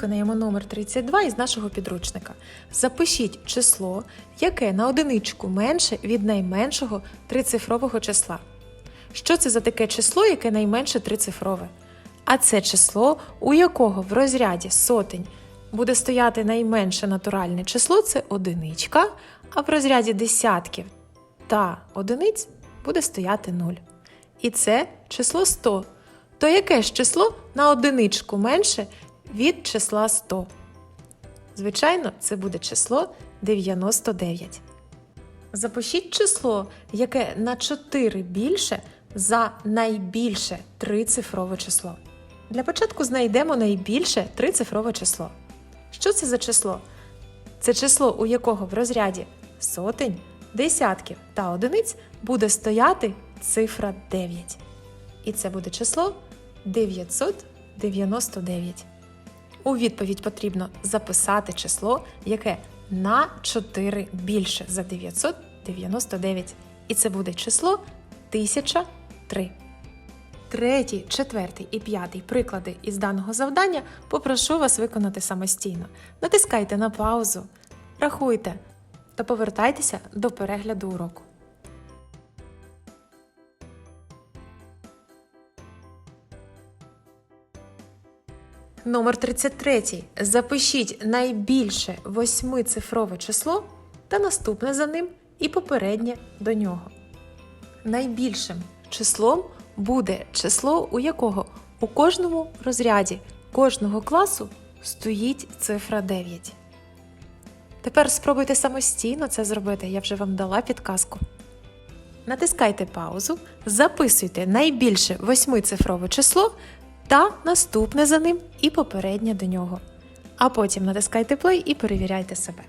Виконаємо номер 32 із нашого підручника. Запишіть число, яке на одиничку менше від найменшого трицифрового числа. Що це за таке число, яке найменше трицифрове? А це число, у якого в розряді сотень буде стояти найменше натуральне число це одиничка, а в розряді десятків та одиниць буде стояти 0. І це число 100. То яке ж число на одиничку менше від числа 100? Звичайно, це буде число 99. Запишіть число, яке на 4 більше за найбільше трицифрове число. Для початку знайдемо найбільше трицифрове число. Що це за число? Це число, у якого в розряді сотень, десятків та одиниць буде стояти цифра 9. І це буде число 999. У відповідь потрібно записати число, яке на 4 більше за 999. І це буде число 1003. Третій, четвертий і п'ятий приклади із даного завдання попрошу вас виконати самостійно. Натискайте на паузу, рахуйте та повертайтеся до перегляду уроку. Номер 33. Запишіть найбільше восьмицифрове число та наступне за ним і попереднє до нього. Найбільшим числом буде число, у якого у кожному розряді кожного класу стоїть цифра 9. Тепер спробуйте самостійно це зробити, я вже вам дала підказку. Натискайте паузу, записуйте найбільше восьмицифрове число та наступне за ним і попереднє до нього. А потім натискайте play і перевіряйте себе.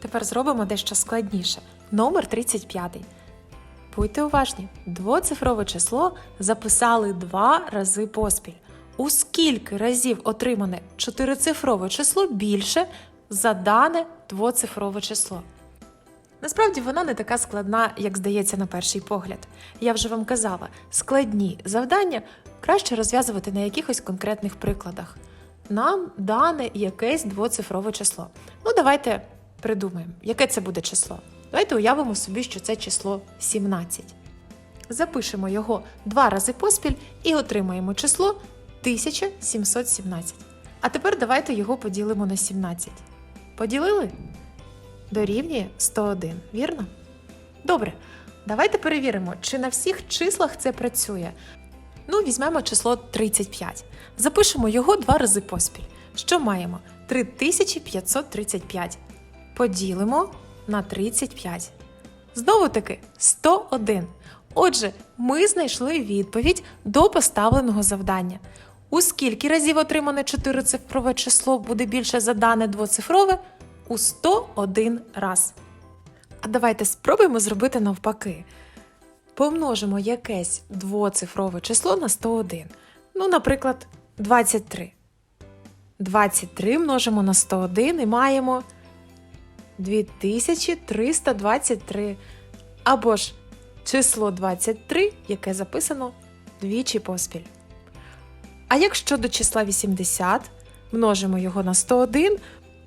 Тепер зробимо дещо складніше. Номер 35. Будьте уважні, двоцифрове число записали два рази поспіль. У скільки разів отримане чотирицифрове число більше за дане двоцифрове число? Насправді вона не така складна, як здається на перший погляд. Я вже вам казала, складні завдання краще розв'язувати на якихось конкретних прикладах. Нам дане якесь двоцифрове число. Ну, давайте придумаємо, яке це буде число. Давайте уявимо собі, що це число 17. Запишемо його два рази поспіль і отримаємо число 1717. А тепер давайте його поділимо на 17. Поділили? Дорівнює 101, вірно? Добре, давайте перевіримо, чи на всіх числах це працює. Ну, візьмемо число 35. Запишемо його два рази поспіль. Що маємо? 3535. Поділимо на 35. Знову таки 101. Отже, ми знайшли відповідь до поставленого завдання. У скільки разів отримане чотирицифрове число буде більше за дане двоцифрове? У 101 раз. А давайте спробуємо зробити навпаки. Помножимо якесь двоцифрове число на 101. Ну, наприклад, 23. 23 множимо на 101 і маємо 2323. Або ж число 23, яке записано двічі поспіль. А якщо до числа 80 множимо його на 101,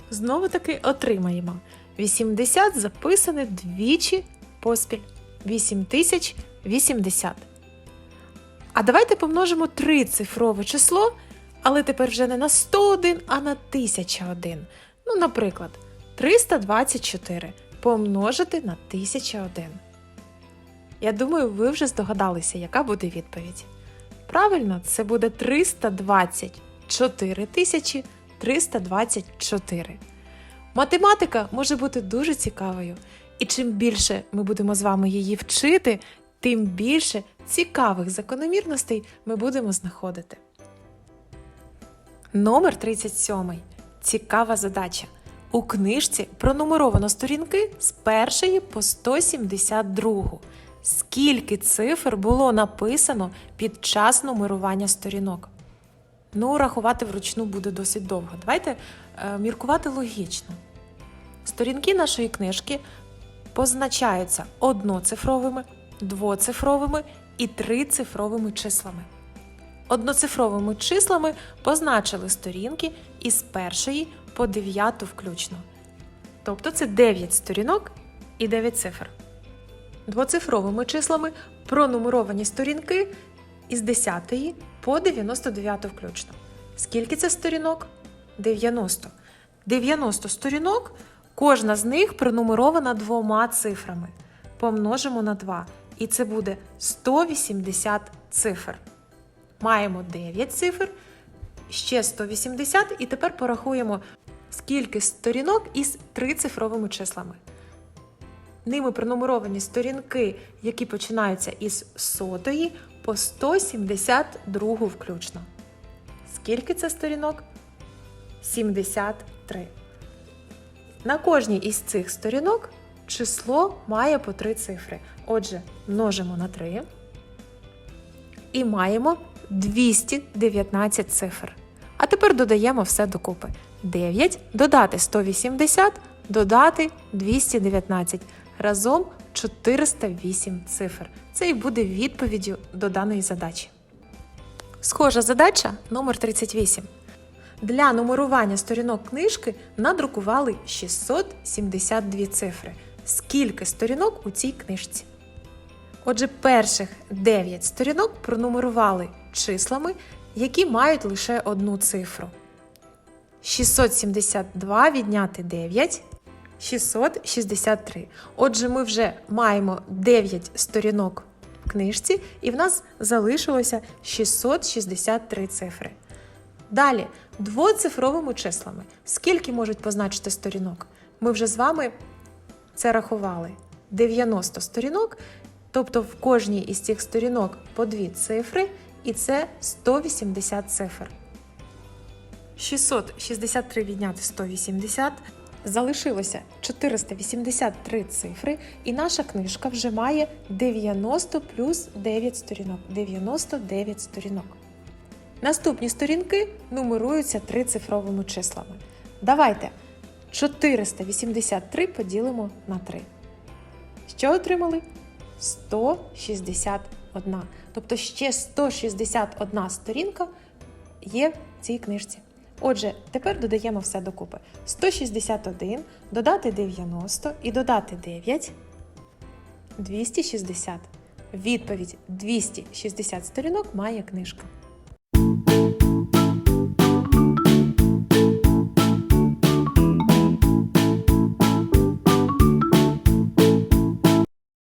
знову таки отримаємо 80 записане двічі поспіль 8080. А давайте помножимо трицифрове число, але тепер вже не на 101, а на 1001. Ну, наприклад, 324 помножити на 1001. Я думаю, ви вже здогадалися, яка буде відповідь. Правильно, це буде 324 тисячі 324. Математика може бути дуже цікавою, і чим більше ми будемо з вами її вчити, тим більше цікавих закономірностей ми будемо знаходити. Номер 37. Цікава задача. У книжці пронумеровано сторінки з першої по 172. Скільки цифр було написано під час нумерування сторінок? Ну, рахувати вручну буде досить довго. Давайте е, міркувати логічно. Сторінки нашої книжки позначаються одноцифровими, двоцифровими і трицифровими числами. Одноцифровими числами позначили сторінки із першої по дев'яту включно. Тобто це 9 сторінок і 9 цифр. Двоцифровими числами пронумеровані сторінки із 10 по 99 включно. Скільки це сторінок? 90. 90 сторінок, кожна з них пронумерована двома цифрами. Помножимо на 2. І це буде 180 цифр. Маємо 9 цифр, ще 180, і тепер порахуємо, скільки сторінок із трицифровими числами. Ними пронумеровані сторінки, які починаються із сотої по 172 включно. Скільки це сторінок? 73. На кожній із цих сторінок число має по 3 цифри. Отже, множимо на 3 і маємо 219 цифр. А тепер додаємо все докупи. 9 додати 180, додати 219. Разом 408 цифр. Це і буде відповіддю до даної задачі. Схожа задача номер 38. Для нумерування сторінок книжки надрукували 672 цифри. Скільки сторінок у цій книжці? Отже, перших 9 сторінок пронумерували числами, які мають лише одну цифру. 672 відняти 9 663. Отже, ми вже маємо 9 сторінок в книжці, і в нас залишилося 663 цифри. Далі, двоцифровими числами. Скільки можуть позначити сторінок? Ми вже з вами це рахували. 90 сторінок, тобто в кожній із цих сторінок по дві цифри, і це 180 цифр. 663 відняти 180. Залишилося 483 цифри, і наша книжка вже має 90 плюс 9 сторінок. 99 сторінок. Наступні сторінки нумеруються трицифровими числами. Давайте 483 поділимо на 3. Що отримали? 161. Тобто ще 161 сторінка є в цій книжці. Отже, тепер додаємо все докупи. 161, додати 90 і додати 9 260. Відповідь 260 сторінок має книжка.